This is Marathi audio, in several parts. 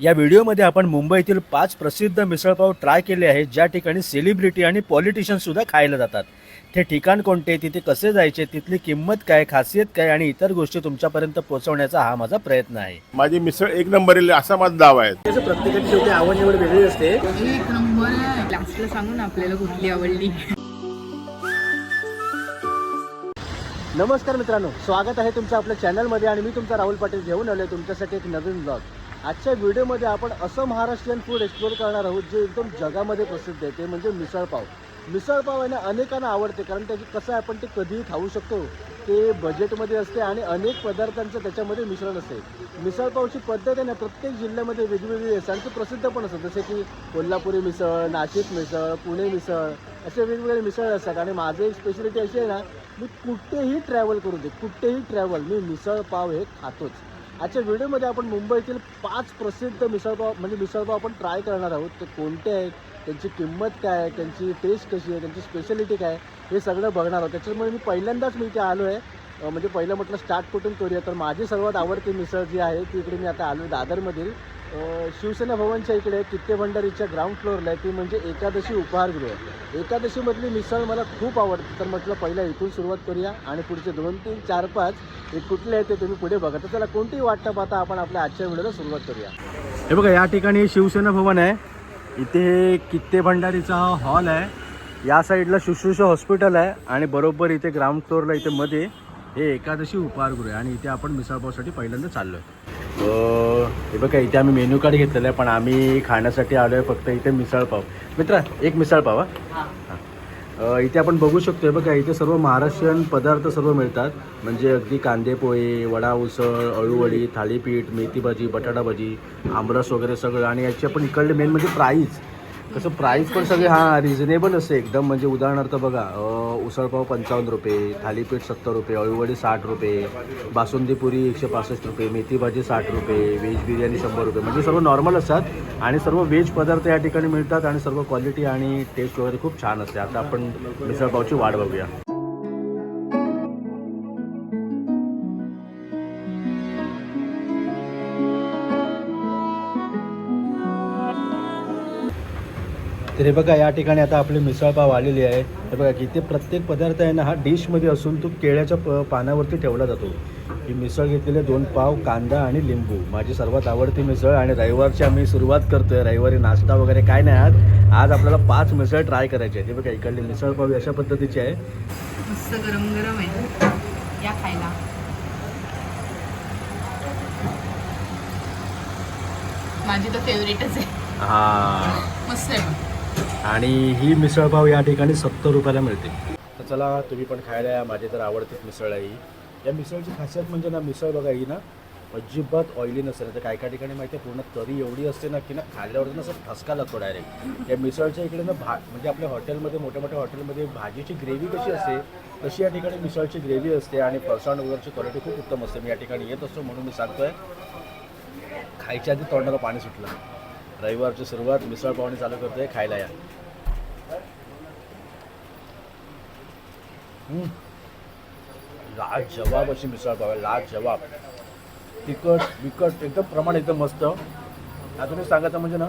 या व्हिडिओमध्ये आपण मुंबईतील पाच प्रसिद्ध मिसळपाव ट्राय केले आहेत. ज्या ठिकाणी सेलिब्रिटी आणि पॉलिटिशियन सुद्धा खायला जातात. ते ठिकाण कोणते तिथे कसे जायचे तिथली किंमत काय खासियत काय आणि इतर गोष्टी तुमच्यापर्यंत पोहोचवण्याचा हा माझा प्रयत्न आहे. माझी मिसळ एक नंबरला असा माझा दावा आहे. त्याचं प्रत्येकाची शेवटी आवड निवड वेगळी असते. एक नंबर आहे. लास्टला सांगू ना आपल्याला कुठली आवडली. नमस्कार मित्रांनो स्वागत आहे तुमचं आपल्या चॅनलमध्ये आणि मी तुमचा राहुल पाटील घेऊन आलो तुमच्यासाठी एक नवीन ब्लॉग आजच्या व्हिडिओमध्ये आपण असं महाराष्ट्रीयन फूड एक्सप्लोर करणार आहोत जे एकदम जगामध्ये प्रसिद्ध आहे ते म्हणजे मिसळपाव मिसळपाव आहे ना अनेकांना आवडते कारण त्याची कसं आहे आपण ते कधीही खाऊ शकतो ते बजेटमध्ये असते आणि अनेक पदार्थांचं त्याच्यामध्ये मिश्रण असते. मिसळपावची पद्धत आहे ना प्रत्येक जिल्ह्यामध्ये वेगवेगळी असते आणि ते प्रसिद्ध पण असतात जसे की कोल्हापुरी मिसळ नाशिक मिसळ पुणे मिसळ असे वेगवेगळे मिसळ असतात. आणि माझं एक स्पेशलिटी अशी आहे ना मी कुठेही ट्रॅव्हल करू दे कुठेही ट्रॅव्हल मी मिसळ पाव हे खातोच. आजच्या व्हिडिओमध्ये आपण मुंबईतील पाच प्रसिद्ध मिसळपाव म्हणजे मिसळपाव आपण ट्राय करणार आहोत. ते कोणते आहेत? त्यांची किंमत काय आहे? त्यांची टेस्ट कशी आहे? त्यांची स्पेशालिटी काय आहे, हे सगळं बघणार आहोत. त्याच्यामुळे मी पहिल्यांदाच मी इथे आलो आहे म्हणजे पहिलं म्हटलं स्टार्ट कुठून करूया? तर माझी सर्वात आवडती मिसळ जी आहे ती इकडे मी आता आलो दादरमधील. शिवसेना भवनच्या इकडे कित्ते भंडारीच्या ग्राउंड फ्लोअरला आहे. ती म्हणजे एकादशी उपहारगृह एकादशीमधली मिसळ मला खूप आवडते. तर म्हटलं पहिला इथून सुरुवात करूया आणि पुढचे दोन तीन चार पाच हे कुठले आहेत ते तुम्ही पुढे बघा. तर त्याला कोणतीही वाटतं पाहता आपण आपल्या आजच्या व्हिडिओला सुरुवात करूया. हे बघा या ठिकाणी शिवसेना भवन आहे. इथे कित्ते भंडारीचा हॉल आहे. या साईडला शुश्रूषा हॉस्पिटल आहे आणि बरोबर इथे ग्राउंड फ्लोअरला इथे मध्ये हे एकादशी उपहारगृह आहे. आणि इथे आपण मिसळपावसाठी पहिल्यांदा चाललो आहे हे बघा इथे आम्ही मेन्यू कार्ड घेतलेलं आहे पण आम्ही खाण्यासाठी आलो आहे फक्त इथे मिसळपाव मित्रा एक मिसळपाव हा. इथे आपण बघू शकतो हे बघा इथे सर्व महाराष्ट्रीयन पदार्थ सर्व मिळतात. म्हणजे अगदी कांदे पोहे वडा उसळ अळूवडी थालीपीठ मेथी भाजी बटाटा भाजी आमरस वगैरे सगळं. आणि याची आपण इकडले मेन म्हणजे प्राईस कसं प्राईस पण सगळे हां रिझनेबल असते एकदम. म्हणजे उदाहरणार्थ बघा उसळपाव पंचावन्न रुपये थालीपीठ सत्तर रुपये अळूवडी साठ रुपये बासुंदी पुरी एकशे पासष्ट रुपये मेथी भाजी साठ रुपये व्हेज बिर्याणी शंभर रुपये. म्हणजे सर्व नॉर्मल असतात आणि सर्व व्हेज पदार्थ या ठिकाणी मिळतात आणि सर्व क्वालिटी आणि टेस्ट वगैरे खूप छान असते. आता आपण मिसळपावची वाट बघूया. तर हे बघा या ठिकाणी आता आपली मिसळपाव आलेली आहे. हे बघा इथे प्रत्येक पदार्थ आहे ना हा डिशमध्ये असून तो केळ्याच्या प पानावरती ठेवला जातो. ही मिसळ घेतलेले दोन पाव कांदा आणि लिंबू. माझी सर्वात आवडती मिसळ आणि रविवारची आम्ही सुरुवात करतोय. रविवारी नाश्ता वगैरे काय नाही आज. आज आपल्याला पाच मिसळ ट्राय करायची आहे हे बघा इकडली मिसळपाव अशा पद्धतीची आहे. मस्त गरम गरम आहे. या खायला. माझी तर फेवरेटच आहे. हा. मस्त आहे. आणि ही मिसळपाव या ठिकाणी सत्तर रुपयाला मिळते. तर चला तुम्ही पण खायला या. माझी तर आवडतीच मिसळ आहे या मिसळची खासियत म्हणजे ना मिसळ बघा ही ना अजिबात ऑइली नसेल तर काय काय ठिकाणी माहिती आहे पूर्ण तरी एवढी असते ना की ना खाल्ल्यावर ना असं ठसका लागतो डायरेक्ट या मिसळच्या इकडे ना भा म्हणजे आपल्या हॉटेलमध्ये मोठ्या मोठ्या हॉटेलमध्ये भाजीची ग्रेव्ही कशी असते तशी या ठिकाणी मिसळची ग्रेव्ही असते आणि फरसाण वगैरेची क्वालिटी खूप उत्तम असते. मी या ठिकाणी येत असतो म्हणून मी सांगतोय खायच्या आधी तोंडाला पाणी सुटलं. रविवारची सुरुवात मिसळ पावणी चालू करतोय खायला या. हम्म. लाजवाब अशी मिसळ पाव आहे लाजवाब. तिखट बिकट एकदम प्रमाण एकदम मस्त. आता एक सांगायचं म्हणजे ना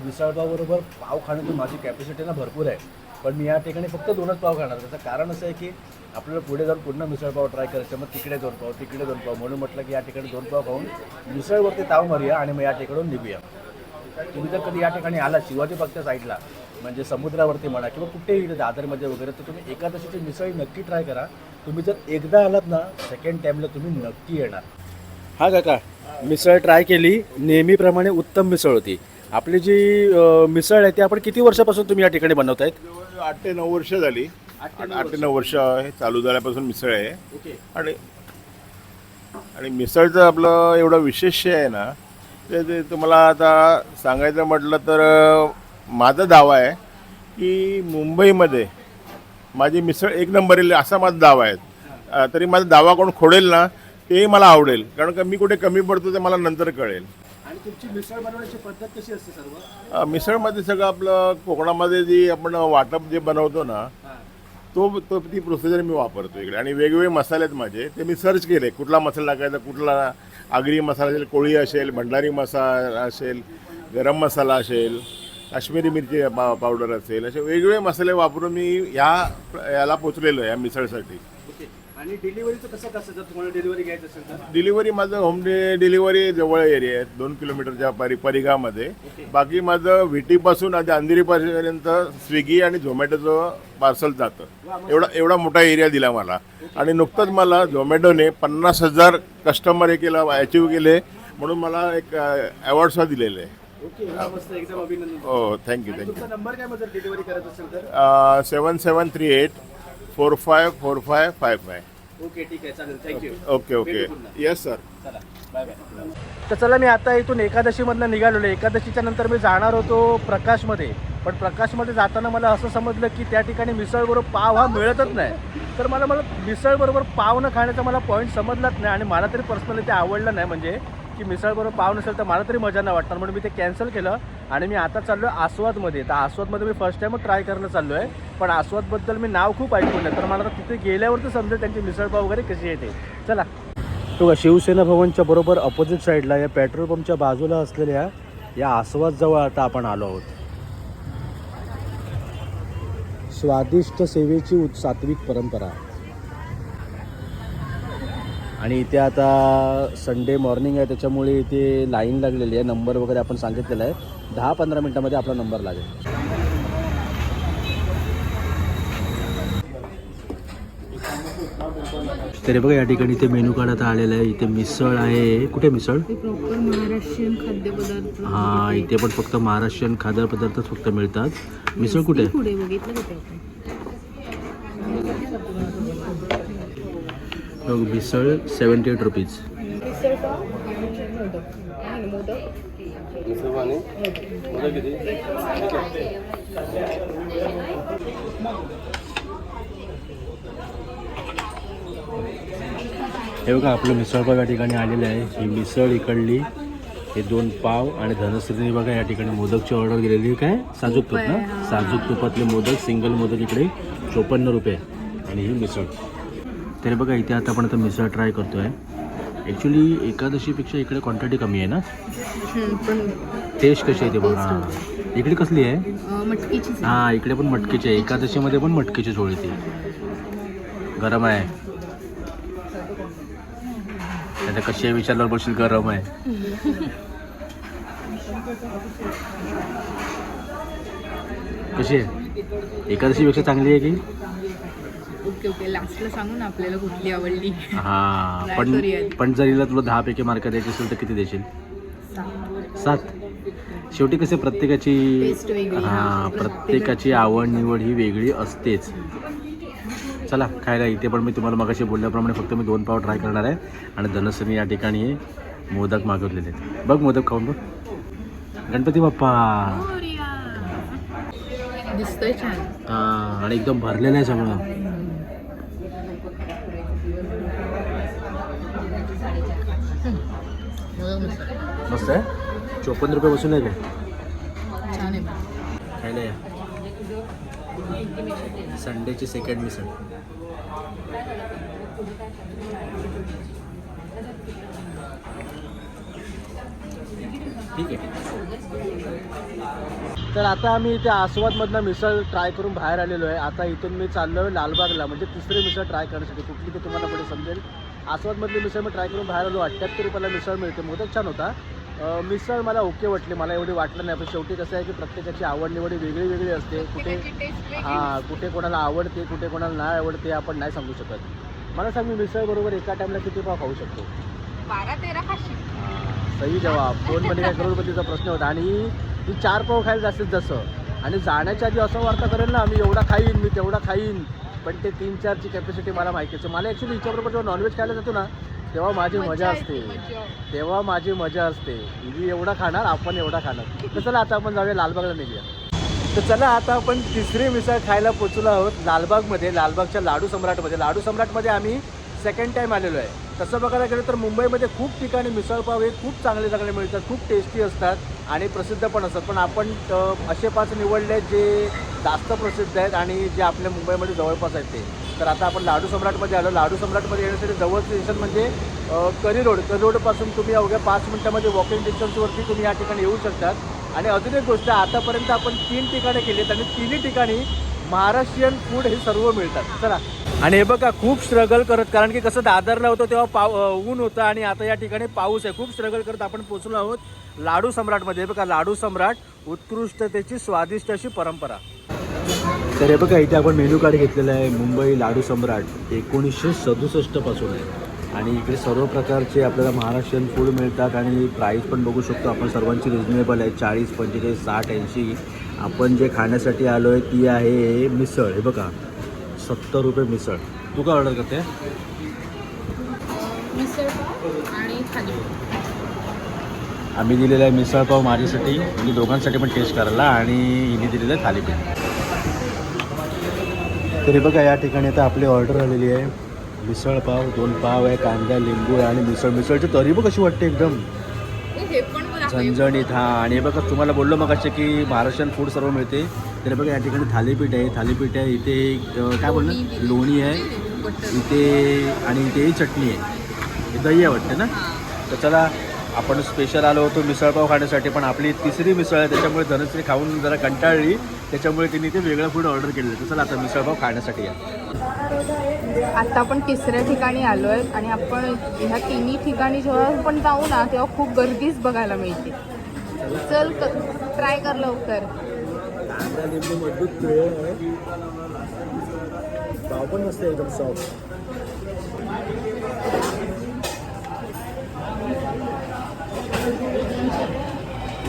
मिसळपावबरोबर पाव खाण्याची माझी कॅपॅसिटी ना भरपूर आहे. पण मी या ठिकाणी फक्त दोनच पाव खाणार त्याचं कारण असं आहे की आपल्याला पुढे जाऊन पुन्हा मिसळपाव ट्राय करायचं मग तिकडे दोन पाव तिकडे दोन पाव. म्हणून म्हटलं की या ठिकाणी दोन पाव खाऊन मिसळवरती ताव मारूया आणि मग या ठिकाणून निघूया. तुम्ही जर कधी या ठिकाणी आला शिवाजी पार्कच्या साईडला म्हणजे समुद्रावरती म्हणा किंवा कुठेही इथे दादरमध्ये वगैरे तर तुम्ही एकादशीची मिसळ नक्की ट्राय करा. तुम्ही जर एकदा आलात ना सेकंड टाईमला तुम्ही नक्की येणार. हा काका मिसळ ट्राय केली. नेहमीप्रमाणे उत्तम मिसळ होती. आपली जी मिसळ आहे ती आपण किती वर्षापासून तुम्ही या ठिकाणी बनवत आहेत आठ ते नऊ वर्ष झाली. आठ ते नऊ वर्ष. हे चालू झाल्यापासून मिसळ आहे. ओके. आणि आणि मिसळचं आपलं एवढं विशेष आहे ना ते ते तुम्हाला आता सांगायचं म्हटलं तर माझा दावा आहे की मुंबईमध्ये माझी मिसळ एक नंबरील असा माझा दावा आहे. तरी माझा दावा कोण खोडेल ना तेही मला आवडेल. कारण का मी कुठे कमी पडतो ते मला नंतर कळेल. आणि तुमची मिसळ बनवण्याची पद्धत कशी असते सर्व? मिसळमध्ये सगळं आपलं कोकणामध्ये जी आपण वाटप जे बनवतो ना तो तो ती प्रोसिजर मी वापरतो इकडे. आणि वेगवेगळे मसाले आहेत माझे. ते मी सर्च केले. कुठला मसाला टाकायचा कुठला आगरी मसाला असेल कोळी असेल भंडारी मसाला असेल गरम मसाला असेल काश्मीरी मिरची पा पावडर असेल असे वेगवेगळे मसाले वापरून मी ह्या याला पोचलेलो आहे या मिसळसाठी. ओके. आणि डिलिव्हरीचं कसं कसं जर तुम्हाला डिलिव्हरी घ्यायचं असेल तर? डिलिव्हरी माझं होम डे डिलिव्हरी जवळ एरिया आहे दोन किलोमीटरच्या परि परिघामध्ये. बाकी माझं व्हिटीपासून आधी अंधेरीपर्यंत स्विगी आणि झोमॅटोचं पार्सल जातं. एवढा एवढा मोठा एरिया दिला मला. आणि नुकतंच मला झोमॅटोने पन्नास हजार कस्टमर हे केलं अचीव केले म्हणून मला एक अवॉर्डसुद्धा दिलेले. आहे हो. Thank you thank you number काय डिलिव्हरी करत असेल तर? Seven seven three eight four five four five five five. Okay ठीक आहे चालेल. Thank you okay okay. भेटू पुन्हा. येस सर चला. बाय बाय तर चला मी आता इथून एकादशीमधनं निघालेलो. एकादशीच्या नंतर मी जाणार होतो प्रकाशमध्ये. पण प्रकाशमध्ये जाताना मला असं समजलं की त्या ठिकाणी मिसळबरोबर पाव हा मिळतच नाही. तर मला मला मिसळबरोबर पाव न खाण्याचा मला पॉईंट समजलाच नाही आणि मला तरी पर्सनली ते आवडलं नाही. म्हणजे की मिसळबरोबर पाव नसेल तर मला तरी मजा नाही वाटणार. म्हणून मी ते कॅन्सल केलं आणि मी आता चाललो आहे आस्वादमध्ये. तर आस्वादमध्ये मी फर्स्ट टाईमच ट्राय करणं चाललो आहे पण आस्वादबद्दल मी नाव खूप ऐकून आहे. तर मला आता तिथे गेल्यावरती समजेल त्यांची मिसळपाव वगैरे कशी येते चला. बघा शिवसेना भवनच्या बरोबर अपोजिट साईडला या पेट्रोल पंपच्या बाजूला असलेल्या या आस्वादजवळ आता आपण आलो आहोत. स्वादिष्ट सेवेची उत् सात्विक परंपरा. आणि इथे आता संडे मॉर्निंग आहे त्याच्यामुळे इथे लाईन लागलेली आहे. नंबर वगैरे आपण सांगितलेला आहे. दहा पंधरा मिनटामध्ये आपला नंबर लागेल. तरी बघा या ठिकाणी इथे मेनू कार्ड आता आलेलं आहे. इथे मिसळ आहे. कुठे मिसळ? महाराष्ट्रीयन खाद्यपदार्थ. हा इथे पण फक्त महाराष्ट्रीयन खाद्यपदार्थच फक्त मिळतात. मिसळ कुठे आहे? पुढे बघितलं कुठे आपण बघ, मिसळ सेवन्टी एट रुपीज हे बघा आपलं मिसळपाव या ठिकाणी आलेलं आहे. ही मिसळ इकडली हे दोन पाव आणि धनश्रीने बघा या ठिकाणी मोदकची ऑर्डर दिलेली आहे. काय? साजूक तूप ना? साजूक तुपातले मोदक सिंगल मोदक इकडे चोपन्न रुपये. आणि ही मिसळ. तरी बघा इथे आता आपण आता मिसळ ट्राय करतो आहे ॲक्च्युली एकादशीपेक्षा इकडे क्वांटिटी कमी आहे ना? पण टेस्ट कशी आहे ते बघा. हां इकडे कसली आहे? मटकीची. हां इकडे पण मटकीची आहे. एकादशीमध्ये पण मटकीची झोळी ती. गरम आहे. आता कशी आहे विचारल्यावर बोलशील गरम आहे. कशी आहे? एकादशीपेक्षा चांगली आहे की? Okay okay. लास्टला सांगू ना आपल्याला कुठली आवडली. हां Try पण करूया. पण जर हिला तुला दहा पैकी मार्क द्यायचे असेल तर किती देशील. सात. शेवटी कसे प्रत्येकाची Taste वेगळी, हा हा. प्रत्येकाची आवड निवड ही वेगळी असतेच. चला खायला इथे पण मी तुम्हाला मगाशी बोलल्याप्रमाणे फक्त मी दोन पाव ट्राय करणार आहे. आणि धनश्रीने या ठिकाणी मोदक मागवलेले आहेत. बघ मोदक खाऊन बघ. गणपती बाप्पा. दिसतोय छान. हा, आणि एकदम भरलेलं आहे सगळं. मस्त आहे. चोपन्न रुपये बसून आहे काय या संडेची सेकंड मिसळ ठीक आहे. तर आता आम्ही इथे आस्वादमधनं मिसळ ट्राय करून बाहेर आलेलो आहे. आता इथून मी चाललो आहे लालबागला. म्हणजे तिसरी मिसळ ट्राय करण्यासाठी. कुठली ते तुम्हाला पुढे समजेल. आस्वादमधली मिसळ मी ट्राय करून बाहेर आलो. अठ्ठ्याहत्तर रुपयाला मिसळ मिळते. मोदक छान होता. मिसळ मला ओके वाटली. मला एवढी वाटलं नाही. पण शेवटी कसं आहे की प्रत्येकाची आवड निवड वेगळी वेगळी असते. कुठे हां कुठे कोणाला आवडते कुठे कोणाला नाही आवडते आपण नाही सांगू शकत. मला सांग मी मिसळ बरोबर एका टाइमला किती पाव खाऊ शकतो? बारा तेरा सही जवाब. दोन मध्ये काय करोडपतीचा प्रश्न होता. आणि ही चार पाव खायला जास्तीत जास्त. आणि जाण्याच्या आधी असं वार्ता करेल ना मी एवढा खाईन मी तेवढा खाईन. पण ते तीन चारची कॅपॅसिटी मला माहिती आहे. मला ॲक्च्युली हिच्याबरोबर जेव्हा नॉनव्हेज खायला जातो ना तेव्हा माझी मजा असते. तेव्हा माझी मजा असते. मी एवढा खाणार आपण एवढा खाणार. तर चला आता आपण जाऊया लालबागला निघूया. तर चला आता आपण तिसरी मिसळ खायला पोचलो आहोत लालबागमध्ये लालबागच्या लाडू सम्राटमध्ये. लाडू सम्राटमध्ये आम्ही सेकंड टाईम आलेलो आहे. तसं बघायला गेलं तर मुंबईमध्ये खूप ठिकाणी मिसळपाव हे खूप चांगले चांगले मिळतात खूप टेस्टी असतात आणि प्रसिद्ध पण असतात. पण आपण असे पाच निवडले आहेत जे जास्त प्रसिद्ध आहेत आणि जे आपल्या मुंबईमध्ये जवळपास आहेत ते. तर आता आपण लाडू सम्राटमध्ये आलो. लाडू सम्राटमध्ये येण्यासाठी जवळचं स्टेशन म्हणजे करी रोड. करी रोडपासून तुम्ही अवघ्या पाच मिनटामध्ये वॉकिंग डिस्टन्सवरती तुम्ही या ठिकाणी येऊ शकतात. आणि अजून एक गोष्ट आतापर्यंत आपण तीन ठिकाणे केलीत आणि तिन्ही ठिकाणी महाराष्ट्रीयन फूड हे सर्व मिळतात. चला. आणि हे बघा खूप स्ट्रगल करत कारण की कसं दादरला होतं तेव्हा पाव ऊन होतं आणि आता या ठिकाणी पाऊस आहे. खूप स्ट्रगल करत आपण पोचलो आहोत लाडू सम्राटमध्ये. हे बघा लाडू सम्राट उत्कृष्टतेची स्वादिष्ट अशी परंपरा. तर हे बघा इथे आपण मेनू कार्ड घेतलेलं आहे. मुंबई लाडू सम्राट एकोणीसशे सदुसष्टपासून आहे. आणि इकडे सर्व प्रकारचे आपल्याला महाराष्ट्रीयन फूड मिळतात आणि प्राईस पण बघू शकतो. आपण सर्वांची रिजनेबल आहे. चाळीस पंचेचाळीस साठ ऐंशी. आपण जे खाण्यासाठी आलो आहे ती आहे मिसळ. हे बघा सत्तर रुपये मिसळ. तू काय ऑर्डर करते? आम्ही दिलेला आहे मिसळपाव माझ्यासाठी. आणि दोघांसाठी पण टेस्ट करायला आणि हिने दिलेलं आहे थालीपीठ. तरी बघा या ठिकाणी आता आपली ऑर्डर आलेली आहे. मिसळपाव दोन पाव आहे कांदा लिंबू आहे आणि मिसळ. मिसळची तरी बघ कशी वाटते एकदम. हे झणझणीत हा. आणि बघा तुम्हाला बोललो मग असे की महाराष्ट्रीयन फूड सर्व मिळते. तर बघा या ठिकाणी थालीपीठ आहे. थालीपीठ आहे. इथे काय बोलणं? लोणी आहे. इथे आणि इथे चटणी आहे. हे दही आहे वाटते ना? तर चला आपण स्पेशल आलो होतो मिसळपाव खाण्यासाठी पण आपली तिसरी मिसळ आहे त्याच्यामुळे धनश्री खाऊन जरा कंटाळली. त्याच्यामुळे तिने ते वेगळं फूड ऑर्डर केलेलं तर चला आता मिसळपाव खाण्यासाठी या. आता आपण तिसऱ्या ठिकाणी आलो आहे आणि आपण ह्या तिन्ही ठिकाणी जेव्हा आपण जाऊ ना तेव्हा खूप गर्दीच बघायला मिळते. चल ट्राय कर लवकर. पाव पण मस्त एकदम सॉफ्ट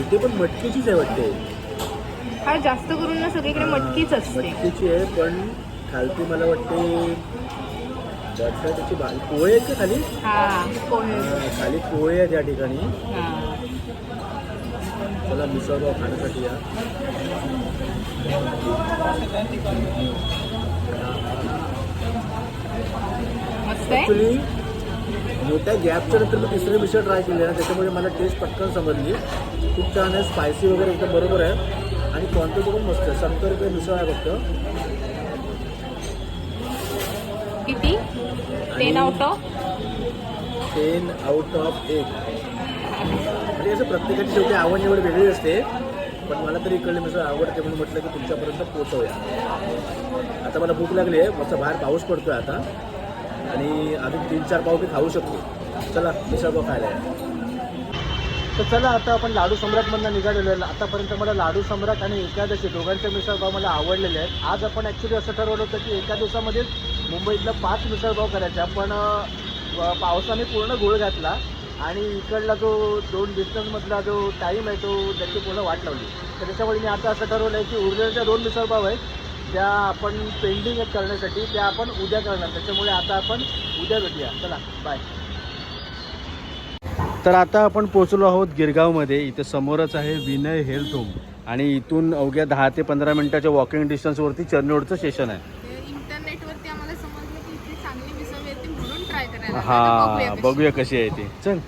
इथे पण मटकीचीच आहे वाटते. हा जास्त करून ना सगळीकडे मटकीच असते. मटकीची आहे पण खालती मला वाटते बटाट्याची भाजी. पोहे आहेत का खाली? हा पोहे. अं, खाली पोहे आहेत या ठिकाणी. हा. चला मिसळपाव खाण्यासाठी या. मस्त आहे? ॲक्च्युली मोठ्या गॅपच्या नंतर मी तिसरी मिसळ ट्राय केली ना त्याच्यामुळे मला टेस्ट पटकन समजली. खूप छान आहे स्पायसी वगैरे एकदम बरोबर आहे. आणि क्वांटिटी पण मस्त आहे. सत्तर रुपये मिसळ आहे फक्त. किती? Ten out of ten out of eight म्हणजे असं प्रत्येकाची शेवटी आवड निवड वेगळी असते. पण मला तरी इकडली मिसळ आवडते म्हणून म्हटलं की तुमच्यापर्यंत पोचवूया आता मला भूक लागली आहे. मस्त बाहेर पाऊस पडतोय आता. आणि अजून तीन चार पाव मी खाऊ शकतो. चला मिसळ पाव खायला तर चला आता आपण लाडू सम्राटमधनं निघालेलो आहे. आतापर्यंत मला लाडू सम्राट आणि एकादशी दोघांचे मिसळपाव मला आवडलेले आहेत. आज आपण ॲक्च्युली असं ठरवलं होतं की एका दिवसामध्येच मुंबईतलं पाच मिसळपाव करायचा. पण पावसाने पूर्ण गोळ घातला आणि इकडला जो दोन डिस्टन्समधला जो टाईम आहे तो त्याची पूर्ण वाट लावली. तर त्याच्यामुळे मी आता असं ठरवलं आहे की उरलेल्या दोन मिसळपाव आहेत त्या आपण पेंडिंग आहेत करण्यासाठी त्या आपण उद्या करणार. त्याच्यामुळे आता आपण उद्या भेटूया. चला बाय तर आता आपण पोचलो आहोत गिरगावमध्ये. इथे समोरच आहे विनय हेल्थ होम आणि इथून अवघ्या दहा ते पंधरा मिनिटाच्या वॉकिंग डिस्टन्सवरती चर्नोडचं स्टेशन आहे. इंटरनेटवरती आम्हाला समजलं की इथे चांगली मिसळ मिळते म्हणून ट्राय करायला हा बघूया कशी आहे ती. चल.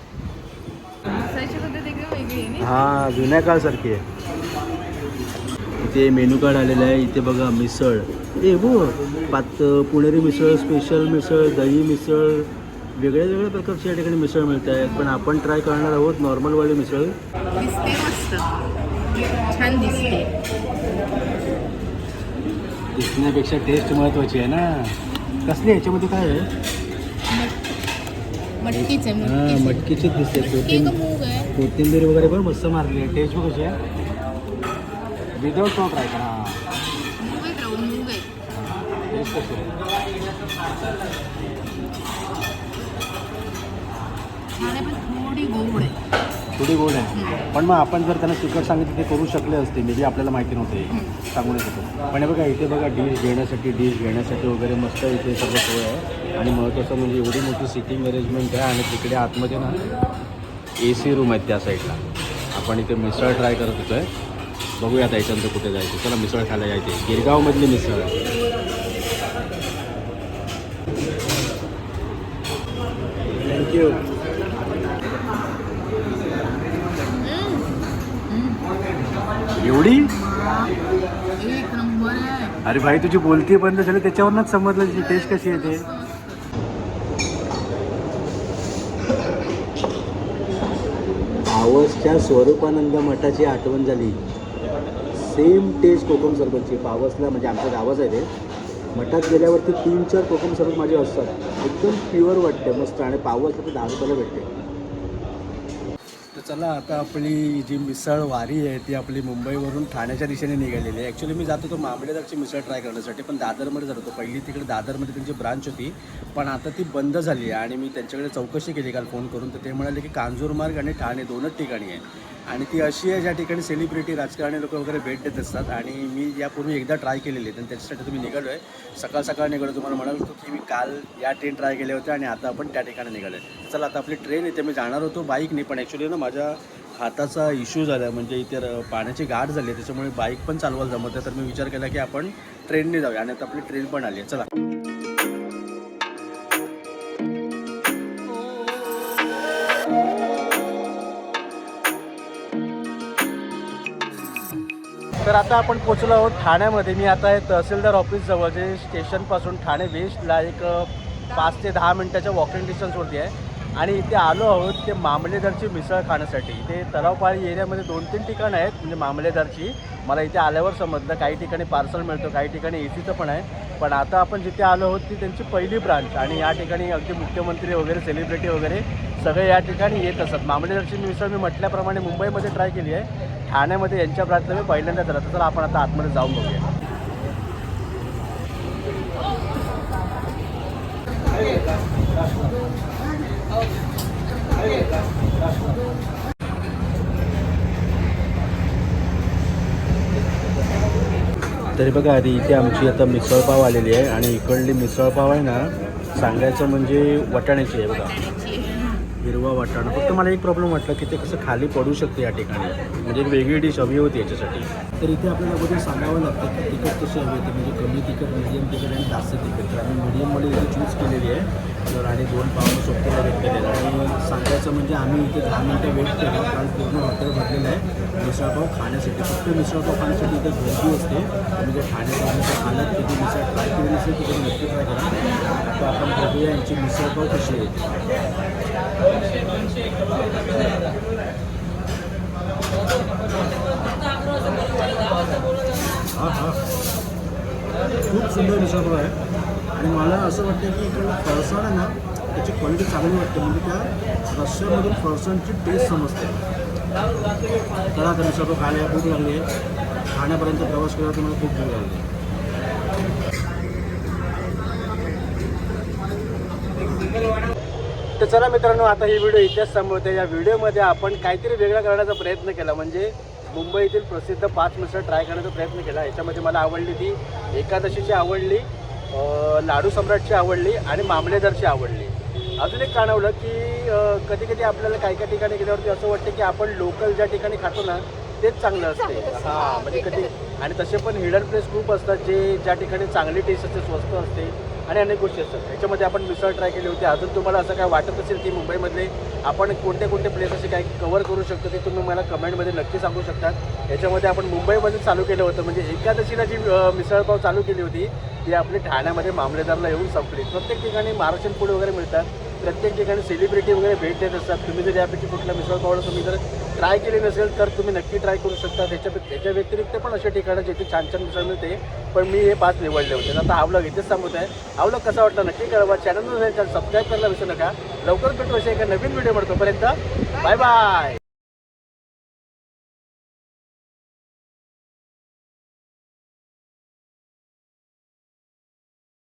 हा जुन्या काळसारखी आहे. इथे मेनू कार्ड आलेलं आहे. इथे बघा मिसळ. ए हो पात पुणेरी मिसळ स्पेशल मिसळ दही मिसळ वेगळ्या वेगळ्या प्रकारची या ठिकाणी मिसळ मिळत आहेत. पण आपण ट्राय करणार आहोत नॉर्मलवाली मिसळ. छान दिसते. दिसण्यापेक्षा टेस्ट महत्वाची आहे ना. कसली याच्यामध्ये काय आहे? मटकीच आहे हा मटकीच. मटकीचीच दिसते कोथिंबीर वगैरे पण मस्त मारली आहे. टेस्ट बघ कशी आहे. विदाउट सॉ ट्राय करा. मूग आहे राहून मूग आहे टेस्ट कशी छान आहे पण थोडी गोड आहे. थोडी गोड आहे पण मग आपण जर त्यांना तिखट सांगितलं ते करू शकले असते. मे बी आपल्याला माहिती नव्हते. सांगू नाही शकतो पण हे बघा इथे बघा डिश घेण्यासाठी डिश घेण्यासाठी वगैरे मस्त इथे सगळं सोय आहे. आणि महत्त्वाचं म्हणजे एवढी मोठी सिटिंग अरेंजमेंट आहे आणि तिकडे आतमध्ये ना ए सी रूम आहेत त्या साईडला आपण इथे मिसळ ट्राय करत होतो आहे बघूया आता याच्यानंतर कुठे जायचं. चला मिसळ खायला जायचे. गिरगावमधली मिसळ. थँक्यू एवढी? एक नंबर आहे. अरे भाई तुझी बोलती बंद झाली त्याच्यावरच समजलं तुझी टेस्ट कशी येते पावसच्या स्वरूपानंद मठाची आठवण झाली. सेम टेस्ट कोकम सरबतची पावसला म्हणजे आमचं गावच आहे ते. मठात गेल्यावरती तीन चार कोकम सरबत माझे असतात. एकदम प्युअर वाटते मस्त. आणि पावसला तर दहा रुपयाला भेटते तर चला आता आपली जी मिसळ वारी आहे ती आपली मुंबईवरून ठाण्याच्या दिशेने निघालेली आहे. ॲक्च्युली मी जात होतो मामलेदारची मिसळ ट्राय करण्यासाठी पण दादरमध्ये जात. होतो पहिली तिकडे दादरमध्ये त्यांची ब्रांच होती. पण आता ती बंद झाली आहे आणि मी त्यांच्याकडे चौकशी केली काल फोन करून. तर ते म्हणाले की कांजूरमार्ग आणि ठाणे दोनच ठिकाणी आहे. आणि ती अशी आहे ज्या ठिकाणी सेलिब्रिटी राजकारणी लोक वगैरे भेट देत असतात. आणि मी यापूर्वी एकदा ट्राय केलेली आहे आणि त्याच्यासाठी तुम्ही निघालो आहे सकाळ सकाळ निघालो तुम्हाला म्हणाल होतो की मी काल या ट्रेन ट्राय केल्या होत्या आणि आता आपण त्या ठिकाणी निघालो आहे चला आता आपली ट्रेन येते मी जाणार होतो बाईकने पण ॲक्च्युली ना माझ्या हाताचा इश्यू झाला म्हणजे इथे पाण्याची गाठ झाली आहे त्याच्यामुळे बाईक पण चालवायला जमत आहे तर मी विचार केला की आपण ट्रेनने जाऊया आणि आता आपली ट्रेन पण आली आहे. चला. तर आता आपण पोचलो आहोत ठाण्यामध्ये. मी आता हे तहसीलदार ऑफिस जवळ जे स्टेशनपासून ठाणे वेस्टला एक पाच ते दहा मिनटाच्या वॉकिंग डिस्टन्सवरती आहे. आणि इथे आलो आहोत ते मामलेदारची मिसळ खाण्यासाठी. इथे तलावपाळी एरियामध्ये दोन तीन ठिकाणं आहेत म्हणजे मामलेदारची. मला इथे आल्यावर समजलं काही ठिकाणी पार्सल मिळतं काही ठिकाणी ए सीचं पण आहे. पण आता आपण जिथे आलो आहोत ती त्यांची पहिली ब्रांच आणि या ठिकाणी अगदी मुख्यमंत्री वगैरे सेलिब्रिटी वगैरे सगळे या ठिकाणी येत असतात. मामलेदारची मिसळ मी म्हटल्याप्रमाणे मुंबईमध्ये ट्राय केली आहे. ठाण्यामध्ये यांच्या ब्रांचला मी पहिल्यांदा झाला. तर आपण आता आतमध्ये जाऊन बघूया. तरी बघा आधी इथे आमची आता मिसळपाव आलेली आहे आणि इकडली मिसळपाव आहे ना सांगायचं म्हणजे वटाण्याची आहे बघा. हिरवा वाटाणा. फक्त मला एक प्रॉब्लेम वाटला की ते कसं खाली पडू शकते या ठिकाणी. म्हणजे एक वेगळी डिश हवी होती याच्यासाठी. तर इथे आपल्याला अगोदर सांगावं लागतं की तिखट कशी हवी होती? म्हणजे कमी तिखट मिडियम तिखट आणि जास्त तिखट. तर आम्ही मिडियममध्ये इथे चूज केलेली आहे. तर आणि दोन पावलं सोबतीला वेट केलेलं आणि सांगायचं म्हणजे आम्ही इथे दहा मिनटं वेट केलं. कारण पूर्ण हॉटेल भरलेलं आहे. मिसळपाव खाण्यासाठी. फक्त मिसळपाव खाण्यासाठी इथे गर्दी असते म्हणजे जर खाण्यात आलात मिसळ ट्राय केली असेल तिथे नक्की ट्राय करा. आता आपण बघूया यांची मिसळपाव कशी आहे. हा हा. खूप सुंदर मिसळपाव आहे. आणि मला असं वाटतं की इकडं फरसाण आहे ना त्याची क्वालिटी चांगली वाटते. म्हणजे त्या रस्स्यामधून फरसाणची टेस्ट समजते. चला आता मिसळपाव खायला भूक लागली आहे. खाण्यापर्यंत प्रवास केला तर मला खूप भूक लागली तर चला मित्रांनो आता ही व्हिडिओ इथेच संपवते या व्हिडिओमध्ये आपण काहीतरी वेगळा करण्याचा प्रयत्न केला. म्हणजे मुंबईतील प्रसिद्ध पाच मिसळ ट्राय करण्याचा प्रयत्न केला. याच्यामध्ये मला आवडली ती एकादशीची आवडली लाडू सम्राटची आवडली आणि मामलेदारची आवडली. अजून एक जाणवलं की कधी कधी आपल्याला काही काही ठिकाणी गेल्यावरती असं वाटतं की आपण लोकल ज्या ठिकाणी खातो ना तेच चांगलं असते. हां म्हणजे कधी आणि तसे पण हिडन प्लेस खूप असतात जे ज्या ठिकाणी चांगली टेस्ट असते स्वस्त असते. आणि अनेक गोष्टी असतात. याच्यामध्ये आपण मिसळ ट्राय केली होती. अजून तुम्हाला असं काय वाटत असेल की मुंबईमधले आपण कोणते कोणते प्लेस असे काय कवर करू शकतो ते तुम्ही मला कमेंटमध्ये नक्की सांगू शकतात याच्यामध्ये आपण मुंबईमध्ये चालू केलं होतं. म्हणजे एकादशीला जी मिसळपाव चालू केली होती. ती आपली ठाण्यामध्ये मामलेदारला येऊन संपली. प्रत्येक ठिकाणी महाराष्ट्रीयन फूड वगैरे मिळतात. प्रत्येक ठिकाणी सेलिब्रिटी वगैरे भेट देत असतात. तुम्ही जर यापैकी कुठल्या मिसळपावला तुम्ही जर ट्राय केली नसेल तर तुम्ही नक्की ट्राय करू शकता. त्याच्या त्याच्या व्यतिरिक्त पण अशा ठिकाणं जिथे छान छान मिसळ मिळते. पण मी हे पाच निवडले होते. आता हा व्लॉग इथेच सांगत आहे हा व्लॉग कसा वाटला नक्की कळवा. चॅनल चॅनल सबस्क्राईब करायला विसरू नका. लवकर भेटू असे एका नवीन व्हिडिओ तोपर्यंत बाय बाय